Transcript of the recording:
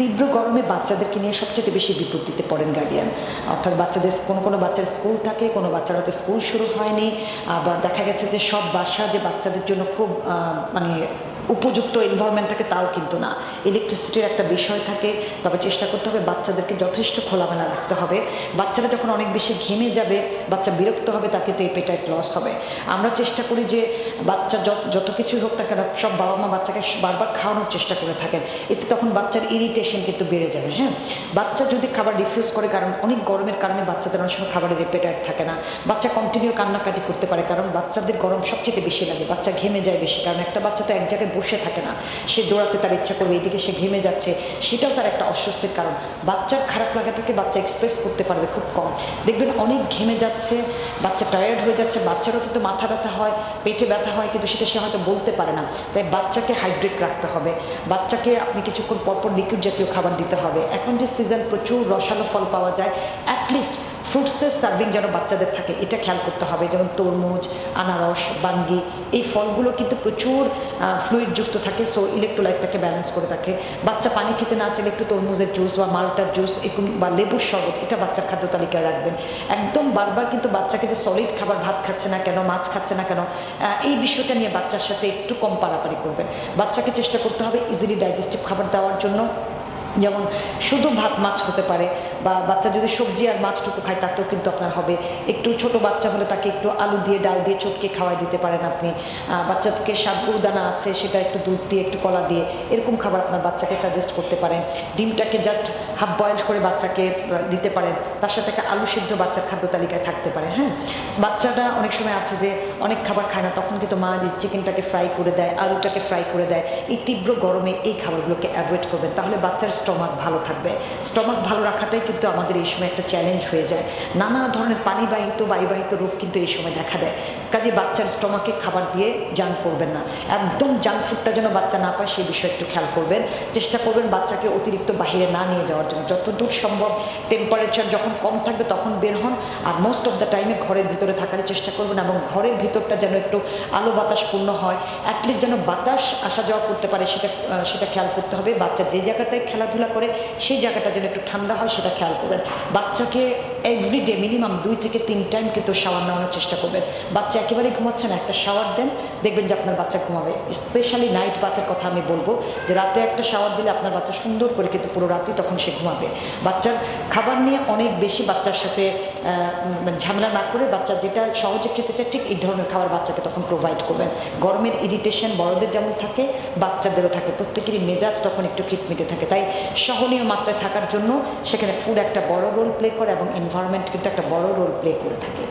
তীব্র গরমে বাচ্চাদেরকে নিয়ে সবচেয়ে বেশি বিপত্তিতে পড়েন গার্ডিয়ান অর্থাৎ বাচ্চাদের কোনো কোনো বাচ্চার স্কুল থাকে, কোনো বাচ্চার হয়তো স্কুল শুরু হয়নি। আবার দেখা গেছে যে সব বাসা যে বাচ্চাদের জন্য খুব মানে উপযুক্ত এনভায়রনমেন্ট থাকে, তাও কিন্তু না। ইলেকট্রিসিটির একটা বিষয় থাকে, তবে চেষ্টা করতে হবে বাচ্চাদেরকে যথেষ্ট খোলামেলা রাখতে হবে। বাচ্চারা যখন অনেক বেশি ঘেমে যাবে, বাচ্চা বিরক্ত হবে, তাকে তো এপেটাইট লস হবে। আমরা চেষ্টা করি যে বাচ্চা যত কিছুই হোক না কেন, সব বাবা মা বাচ্চাকে বারবার খাওয়ানোর চেষ্টা করে থাকেন। এতে তখন বাচ্চার ইরিটেশন কিন্তু বেড়ে যাবে হ্যাঁ? বাচ্চা যদি খাবার রিফিউজ করে, কারণ অনেক গরমের কারণে বাচ্চাদের অনেক সময় খাবারের এপেটাইট থাকে না। বাচ্চা কন্টিনিউ কান্নাকাটি করতে পারে, কারণ বাচ্চাদের গরম সবচেয়ে বেশি লাগে। বাচ্চা ঘেমে যায় বেশি, কারণ একটা বাচ্চা তো এক জায়গায় বসে থাকে না। সে দৌড়াতে তার ইচ্ছা করবে, এদিকে সে ঘেমে যাচ্ছে। সেটাও তার একটা অস্বস্তির কারণ। বাচ্চার খারাপ লাগাটাকে বাচ্চা এক্সপ্রেস করতে পারবে খুব কম। দেখবেন অনেক ঘেমে যাচ্ছে, বাচ্চা টায়ার্ড হয়ে যাচ্ছে, বাচ্চারও কিন্তু মাথা ব্যথা হয়, পেটে ব্যথা হয়, কিন্তু সেটা সে হয়তো বলতে পারে না। তাই বাচ্চাকে হাইড্রেট রাখতে হবে। বাচ্চাকে আপনি কিছুক্ষণ পরপর লিকুইড জাতীয় খাবার দিতে হবে। এখন যে সিজন প্রচুর রসালো ফল পাওয়া যায় অ্যাটলিস্ট ফ্রুটসের সার্ভিং যেন বাচ্চাদের থাকে, এটা খেয়াল করতে হবে। যেমন তরমুজ, আনারস, বাঙ্গি, এই ফলগুলো কিন্তু প্রচুর ফ্লুইডযুক্ত থাকে সো ইলেকট্রোলাইটটাকে ব্যালেন্স করে থাকে। বাচ্চা পানি খেতে না চাইলে একটু তরমুজের জুস বা মালটার জুস এরকম বা লেবুর শরবত, এটা বাচ্চার খাদ্য তালিকায় রাখবেন। একদম বারবার কিন্তু বাচ্চাকে যে সলিড খাবার ভাত খাচ্ছে না কেন, মাছ খাচ্ছে না কেন এই বিষয়টা নিয়ে বাচ্চার সাথে একটু কম পারাপারি করবেন। বাচ্চাকে চেষ্টা করতে হবে ইজিলি ডাইজেস্টিভ খাবার দেওয়ার জন্য। যেমন শুধু ভাত মাছ হতে পারে বা বাচ্চা যদি সবজি আর মাছটুকু খায়, তাতেও কিন্তু আপনার হবে। একটু ছোট বাচ্চা হলে তাকে একটু আলু দিয়ে, ডাল দিয়ে চটকে খাওয়াই দিতে পারেন আপনি। বাচ্চাকে সাবগুরু দানা আছে, সেটা একটু দুধ দিয়ে, একটু কলা দিয়ে, এরকম খাবার আপনার বাচ্চাকে সাজেস্ট করতে পারেন। ডিমটাকে জাস্ট হাফ বয়েলড করে বাচ্চাকে দিতে পারেন। তার সাথে একটা আলু সিদ্ধ বাচ্চার খাদ্য তালিকায় থাকতে পারে হ্যাঁ? বাচ্চাটা অনেক সময় আছে যে অনেক খাবার খায় না, তখন কিন্তু মা চিকেনটাকে ফ্রাই করে দেয়, আলুটাকে ফ্রাই করে দেয়। এই তীব্র গরমে এই খাবারগুলোকে অ্যাভয়েড করবেন। তাহলে বাচ্চার স্টমাক ভালো থাকবে। স্টমাক ভালো রাখাটাই কিন্তু আমাদের এই সময় একটা চ্যালেঞ্জ হয়ে যায়। নানা ধরনের পানিবাহিত, বায়ুবাহিত রোগ কিন্তু এই সময় দেখা দেয়। কাজে বাচ্চার স্টমাকে খাবার দিয়ে জাঙ্ক করবেন না। একদম জাঙ্ক ফুডটা যেন বাচ্চা না পায়, সেই বিষয়ে একটু খেয়াল করবেন। চেষ্টা করবেন বাচ্চাকে অতিরিক্ত বাইরে না নিয়ে যাওয়ার জন্য। যতদূর সম্ভব টেম্পারেচার যখন কম থাকবে তখন বের হন। আর মোস্ট অফ দ্য টাইমে ঘরের ভিতরে থাকার চেষ্টা করবেন এবং ঘরের ভিতরটা যেন একটু আলো বাতাসপূর্ণ হয়। অ্যাটলিস্ট যেন বাতাস আসা যাওয়া করতে পারে, সেটা সেটা খেয়াল করতে হবে। বাচ্চা যে জায়গাটায় খেলাধুলা করে, সেই জায়গাটা যেন একটু ঠান্ডা হয়, সেটা খেয়াল করবেন। বাচ্চাকে এভরিডে মিনিমাম দুই থেকে তিন টাইম কিন্তু শাওয়ার নেওয়ানোর চেষ্টা করবেন। বাচ্চা একেবারেই ঘুমাচ্ছে না, একটা শাওয়ার দেন, দেখবেন যে আপনার বাচ্চা ঘুমাবে। স্পেশালি নাইট বাথের কথা আমি বলব, যে রাতে একটা শাওয়ার দিলে আপনার বাচ্চা সুন্দর করে কিন্তু পুরো রাতে তখন সে ঘুমাবে। বাচ্চার খাবার নিয়ে অনেক বেশি বাচ্চার সাথে ঝামেলা না করে বাচ্চা যেটা সহজে খেতে চায়, ঠিক এই ধরনের খাবার বাচ্চাকে তখন প্রোভাইড করবেন। গরমের ইরিটেশন বড়দের যেমন থাকে, বাচ্চাদেরও থাকে। প্রত্যেকেরই মেজাজ তখন একটু খিটমিটে থাকে। তাই সহনীয় মাত্রায় থাকার জন্য সেখানে ফুড একটা বড় রোল প্লে করে এবং এনভায়রনমেন্ট কিন্তু একটা বড় রোল প্লে করে থাকে।